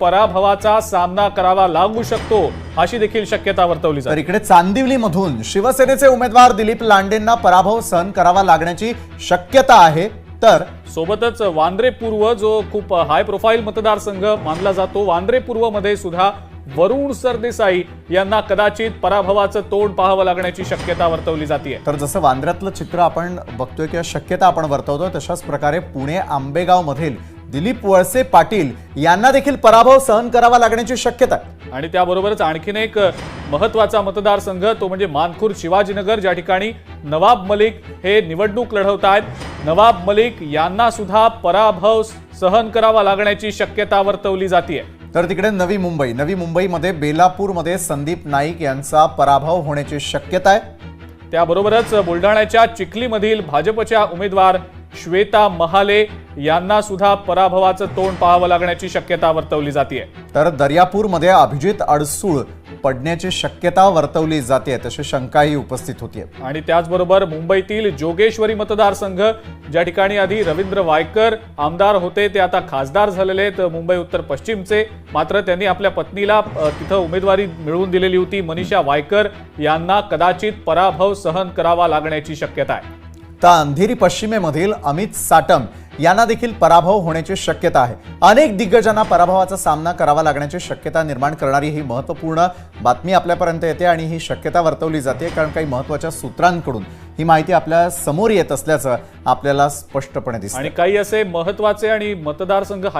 पराभवाचा सामना करावा लागू शकतो अशी देखील शक्यता वर्तवली जाते. इकडे चांदिवलीमधून शिवसेनेचे उमेदवार दिलीप लांडेंना पराभव सहन करावा लागण्याची शक्यता आहे. तर सोबतच वांद्रे पूर्व जो खूप हाय प्रोफाईल मतदारसंघ मानला जातो वांद्रे पूर्वमध्ये सुद्धा वरुण सरदेसाई यांना कदाचित पराभवाचं तोंड पाहावं लागण्याची शक्यता वर्तवली जाते तर जसं वांद्र्यातलं चित्र आपण बघतोय किंवा शक्यता आपण वर्तवतोय तशाच प्रकारे पुणे आंबेगाव मधील दिलीप वळसे पाटील यांना देखील पराभव सहन करावा लागण्याची शक्यता आहे. आणि त्याबरोबरच आणखीन एक महत्त्वाचा मतदारसंघ तो म्हणजे मानखुर्द शिवाजीनगर ज्या ठिकाणी नवाब मलिक हे निवडणूक लढवत आहेत. नवाब मलिक यांना सुद्धा पराभव सहन करावा लागण्याची शक्यता वर्तवली जाते तर तिकडे नवी मुंबई नवी मुंबईमध्ये बेलापूरमध्ये संदीप नाईक यांचा पराभव होण्याची शक्यता आहे. त्याबरोबरच बुलढाण्याच्या चिखलीमधील भाजपच्या उमेदवार श्वेता महाले यांना सुद्धा पराभवाचं तोंड पाहावं लागण्याची शक्यता वर्तवली जाते तर दर्यापूरमध्ये अभिजित अडसूळ पडण्याची शक्यता वर्तवली जाते तशी शंकाही उपस्थित होतीये. आणि त्याचबरोबर मुंबईतील जोगेश्वरी मतदारसंघ ज्या ठिकाणी आधी रवींद्र वायकर आमदार होते ते आता खासदार झालेले आहेत मुंबई उत्तर पश्चिमचे. मात्र त्यांनी आपल्या पत्नीला तिथं उमेदवारी मिळवून दिलेली होती मनीषा वायकर यांना कदाचित पराभव सहन करावा लागण्याची शक्यता आहे. तर अंधेरी पश्चिमेमधील अमित साटम यांना देखील पराभव होण्याची शक्यता आहे. अनेक दिग्गजांना पराभवाचा सामना करावा लागण्याची शक्यता निर्माण करणारी ही महत्त्वपूर्ण बातमी आपल्यापर्यंत येते आणि ही शक्यता वर्तवली जाते कारण काही महत्त्वाच्या सूत्रांकडून ही माहिती आपल्यासमोर येत असल्याचं आपल्याला स्पष्टपणे दिसतं आणि काही असे महत्त्वाचे आणि मतदारसंघ हाय